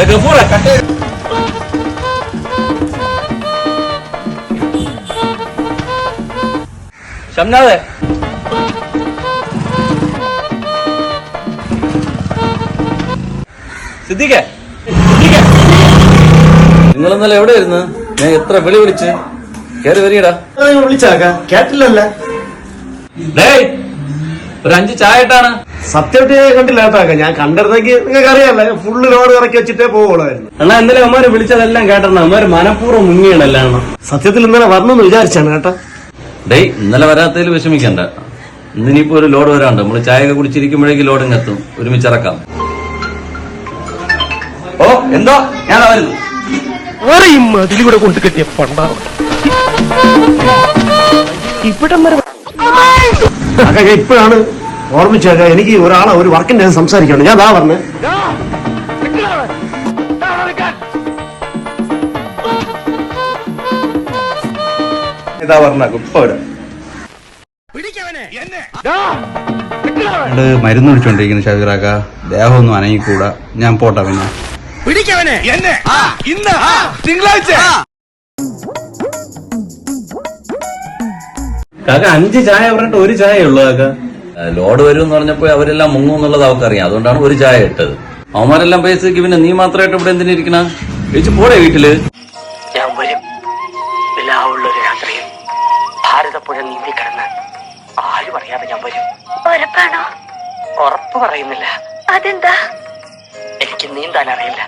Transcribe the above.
ഗഫൂറ cut ഷംനാദേ സിദ്ദിഖേ. നിങ്ങൾ ഇന്നലെ എവിടെയായിരുന്നു? ഞാൻ എത്ര വിളി വിളിച്ച്? കയറി വരികടാ വിളിച്ചാക്ക. കേട്ടില്ലല്ല? ഡേയ് ഒരു അഞ്ച് ചായട്ടാണ്. സത്യമായിട്ട് ഞാൻ കണ്ടില്ല കേട്ടാക്ക ഞാൻ കണ്ടിരുന്നെങ്കിൽ നിങ്ങൾക്ക് അറിയാമല്ലേ ഫുള്ള് ലോഡ് ഇറക്കി വെച്ചിട്ടേ പോവുള്ളായിരുന്നു അണ്ണാ ഇന്നലെ അമ്മമാര് വിളിച്ചതെല്ലാം കേട്ടണം അമ്മമാര് മനഃപൂർവം മുങ്ങിയണല്ലാണ് സത്യത്തിൽ ഇന്നലെ വരണമെന്ന് വിചാരിച്ചാണ് കേട്ടാ. ഡേയ് ഇന്നലെ വരാത്തതിൽ വിഷമിക്കണ്ട. ഇന്നിനിപ്പോ ഒരു ലോഡ് വരാണ്ട് നമ്മൾ ചായ ഒക്കെ കുടിച്ചിരിക്കുമ്പോഴേക്ക് ലോഡിങ് എത്തും. ഒരുമിച്ച് ഇറക്കാം. ഓ എന്തോ? ഞാൻ വരുന്നു അറിയും അതിലൂടെ കൊണ്ട് കെട്ടിയ പണ്ടാ ഇവിടം വരെ ഞാൻ ഇപ്പോഴാണ് ഓർമ്മിച്ചേക്ക എനിക്ക് ഒരാളെ ഒരു വർക്കിന്റെ സംസാരിക്കണം ഞാൻ അതാ പറഞ്ഞേ ഇതാ പറഞ്ഞ ഇപ്പൊ വരാം മരുന്ന് കുടിച്ചോണ്ടിരിക്കുന്നു ഷബീറാക്ക ദേഹമൊന്നും അനങ്ങിക്കൂടാ. ഞാൻ പോട്ടെ പിന്നെ. കാക്ക അഞ്ച് ചായ പറഞ്ഞിട്ട് ഒരു ചായ ഉള്ളു കാക്ക. ലോഡ് വരും എന്ന് പറഞ്ഞപ്പോ അവരെല്ലാം മുങ്ങും എന്നുള്ളത് അവർക്കറിയാം. അതുകൊണ്ടാണ് ഒരു ചായ ഇട്ടത്. അവന്മാരെല്ലാം പൈസക്ക് പിന്നെ നീ മാത്രമായിട്ട് ഇവിടെ എന്തിനിരിക്കണ ചേച്ചി പോടെ വീട്ടിൽ. ഞാൻ വരും. രാത്രിയിൽ ഭാരതപ്പുഴ നീന്തി കിടന്ന് ആരും അറിയാതെ ഞാൻ വരും. ഉറപ്പാണോ? ഉറപ്പ് പറയുന്നില്ല. അതെന്താ? എനിക്ക് നീന്താൻ അറിയില്ല